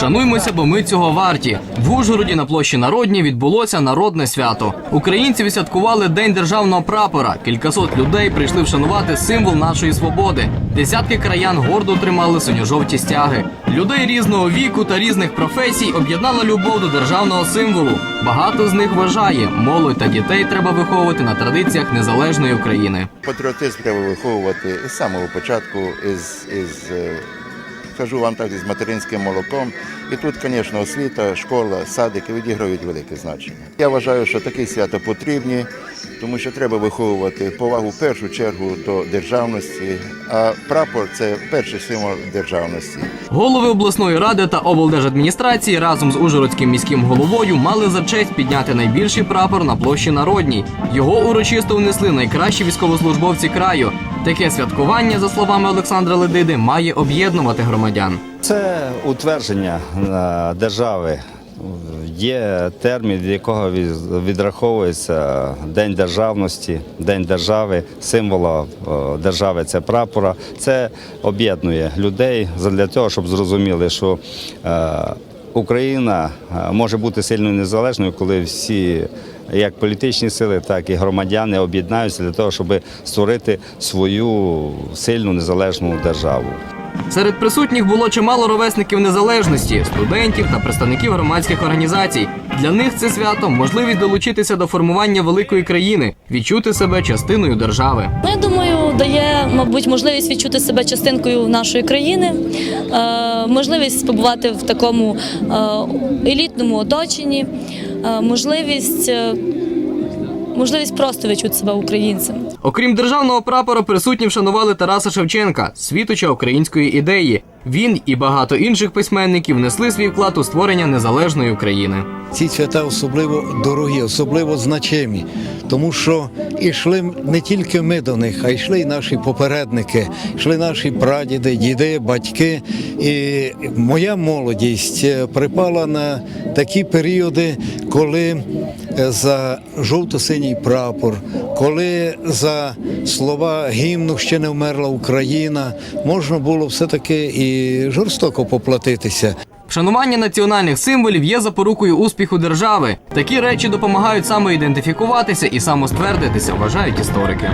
Шануймося, бо ми цього варті. В Ужгороді на площі Народній відбулося народне свято. Українці відсвяткували День державного прапора. Кількасот людей прийшли вшанувати символ нашої свободи. Десятки краян гордо тримали синьо-жовті стяги. Людей різного віку та різних професій об'єднала любов до державного символу. Багато з них вважає, молодь та дітей треба виховувати на традиціях незалежної України. Патріотизм треба виховувати із самого початку, із, із е, кажу вам так, із материнським молоком. І тут, звісно, освіта, школа, садики відіграють велике значення. Я вважаю, що такі свята потрібні, тому що треба виховувати повагу в першу чергу до державності, а прапор це перший символ державності. Голови обласної ради та облдержадміністрації разом з Ужгородським міським головою мали за честь підняти найбільший прапор на площі Народній. Його урочисто внесли найкращі військовослужбовці краю. Таке святкування, за словами Олександра Ледиди, має об'єднувати громадян. Це утвердження е, держави. Є термін, від якого відраховується День державності, День держави, символа е, держави це прапора. Це об'єднує людей для того, щоб зрозуміли, що е, Україна е, може бути сильною незалежною, коли всі. Як політичні сили, так і громадяни об'єднаються для того, щоб створити свою сильну незалежну державу. Серед присутніх було чимало ровесників незалежності, студентів та представників громадських організацій. Для них це свято можливість долучитися до формування великої країни, відчути себе частиною держави. Дає, мабуть, можливість відчути себе частинкою нашої країни, е, можливість побувати в такому е, елітному оточенні, е, можливість, можливість просто відчути себе українцем. Окрім державного прапора, присутні вшанували Тараса Шевченка, світоча української ідеї. Він і багато інших письменників внесли свій вклад у створення незалежної України. Ці свята особливо дорогі, особливо значимі, тому що йшли не тільки ми до них, а йшли й наші попередники, йшли наші прадіди, діди, батьки. І моя молодість е, припала на такі періоди, коли е, за жовто-синій прапор, коли за слова гімну ще не вмерла Україна, можна було все-таки і жорстоко поплатитися. Вшанування національних символів є запорукою успіху держави. Такі речі допомагають самоідентифікуватися і самоствердитися, вважають історики.